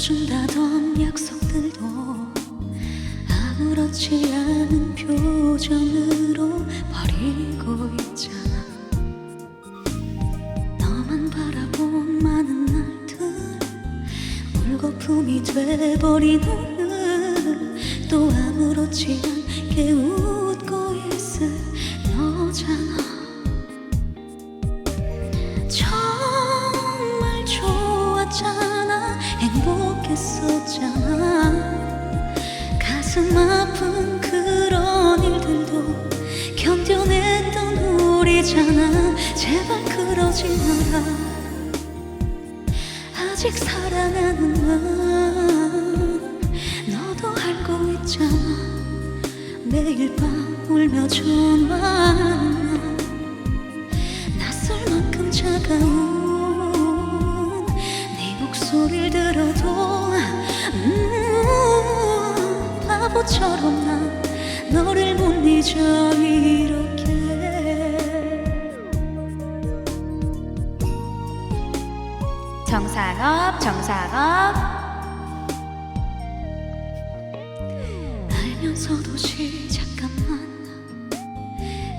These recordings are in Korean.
지켜준다던 약속들도 아무렇지 않은 표정으로 버리고 있잖아. 너만 바라본 많은 날들 물거품이 돼버린 오늘 또 아무렇지 않게 웃 행복했었잖아 가슴 아픈 그런 일들도 견뎌냈던 우리잖아. 제발 그러지 마라. 아직 사랑하는 맘 너도 알고 있잖아. 매일 밤 울며 전화하는 낯설 만큼 차가운 바보처럼 난 너를 못 잊어 이렇게. 정상업 정상업 알면서도 시작감만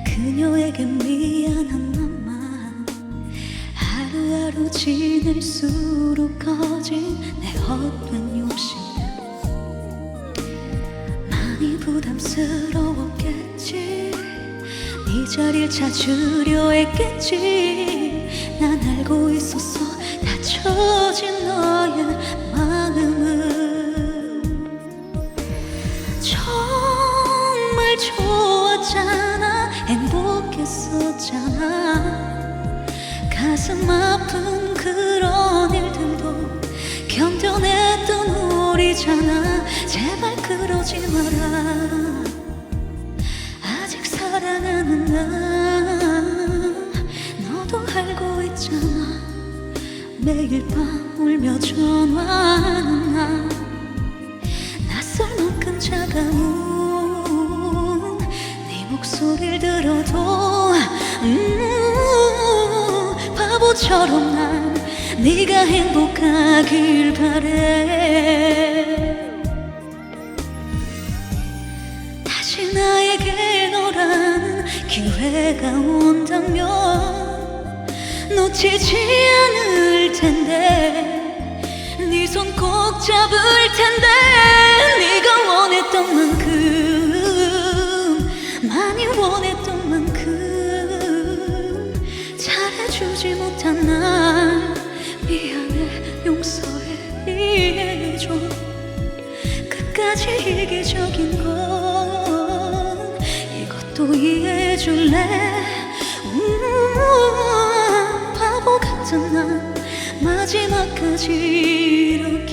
그녀에게 미안한 맘만 하루하루 지낼수록 커진 내 헛된 욕심 부담스러웠겠지. 네 자리를 찾으려 했겠지. 난 알고 있었어. 다쳐진 너의 마음을 정말 좋았잖아. 행복했었잖아. 가슴 아픈 그런 일들도 견뎌냈던 우리잖아. 제발 그러지 마라. 아직 사랑하는 나. 너도 알고 있잖아. 매일 밤 울며 전화하는 나. 낯설 만큼 차가운 네 목소리를 들어도 음, 바보처럼 난 네가 행복하길 바래 기회가 온다면 놓치지 않을 텐데. 네 손 꼭 잡을 텐데. 네가 원했던 만큼 많이 원했던 만큼 잘해주지 못한 날 미안해 용서해 이해해줘. 끝까지 이기적인 건 이것도 이해해줄래? 음, 바보 같은 난 마지막까지 이렇게